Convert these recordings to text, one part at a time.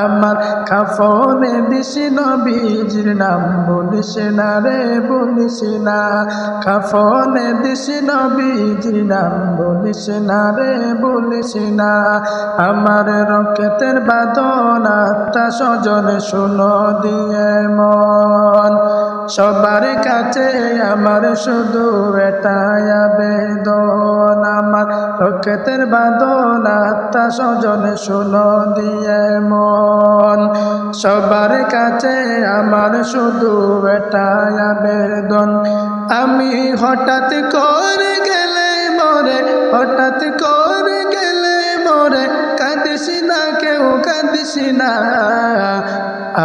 আমার কাফনে দিস নবীজির নাম বলিস না রে, বলিস না। কাফনে দিস নবীজির নাম বলিস না রে, বলিস না। আমার রকেতের বাদন আত্মা স্বজনে শুনো, দিয়ে মন। সবার কাছে আমার শুধু এটাই আবেদন আমার রকেতের বাদন আত্মা স্বজনে শুনো দিয়ে মন। সবার কাছে আমার শুধু এটাই আবেদন। আমি হঠাৎ করে গেলে মরে, হঠাৎ করে গেলে মরে, কাঁদিস না কেউ, কাঁদিস না।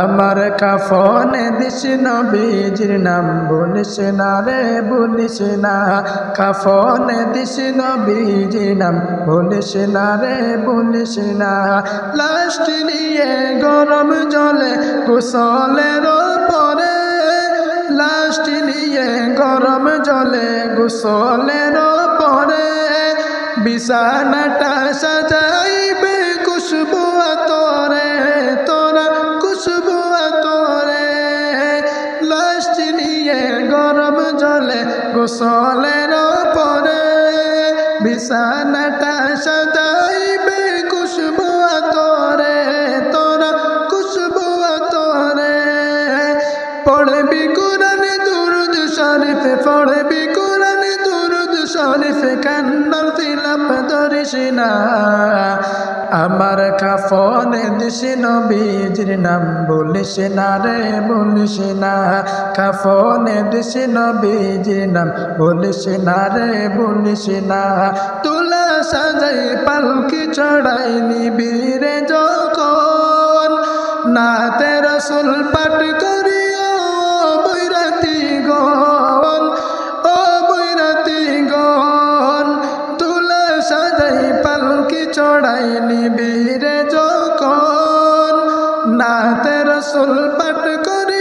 আমার কাফনে দিস নবীজির নাম বলিস না রে, বলিস না। কাফনে দিস নবীজির নাম বলিস না রে, বলিস না। লাস্ট নিয়ে গরম জলে কুশলের পরে লাস্ট নিয়ে গরম জলে, গোসলের পরে বিছানাটা সাজাইবে জলে গোসলের পরে বিছানাটা সাজাইবে, খুশবু তোরে তোরা খুশবু তোরে পড়বি কোরআন দুরুদ শরীফ, পড়বি কান্নার তিলাপ ধরিস না। আমার কাফনে দিস নবীজির নাম বলিস না রে, বলিস না। কাফনে দিস নবীজির নাম বলিস না রে, বলিস না। তুলা সাজাই পালকি চড়াই নিবি রে যখন। নাতে রসুল পাঠ করিও পালকি চড়াই নিবি রে যখন নাতে রসুল পাঠ করিও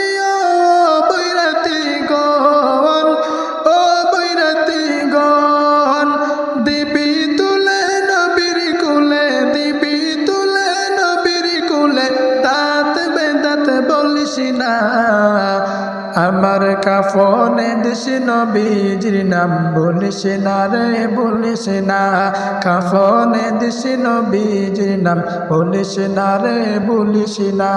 বলিস না, আমার কাফনে দিস নবীজির নাম, বলিস না রে, বলিস না, কাফনে দিস নবীজির নাম, বলিস না রে, বলিস না,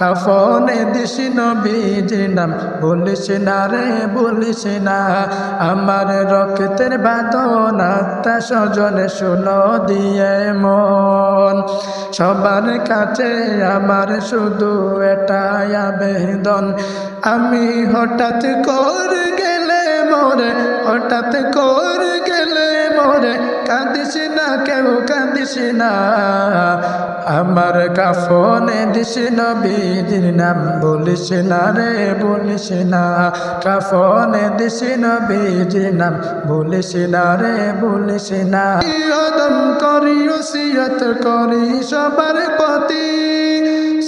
কাফনে দিস নবীজির নাম, বলিস না রে, বলিস না, আমার রক্তের বাদন আত্মা স্বজনে শুনো দিয়ে মন, সবার কাছে আমার শুধু এটাই আবেদন আমি হঠাৎ করে গেলে মরে, হঠাৎ করে গেলে মরে, কাঁদিস না কেউ, কাঁদিস না। আমার কাফনে দিস নবীজির নাম, বলিস না রে, বলিস না। কাফনে দিস নবীজির নাম, বলিস না রে, বলিস না। ইয়দম করি ওসিয়ত, করি সবার প্রতি।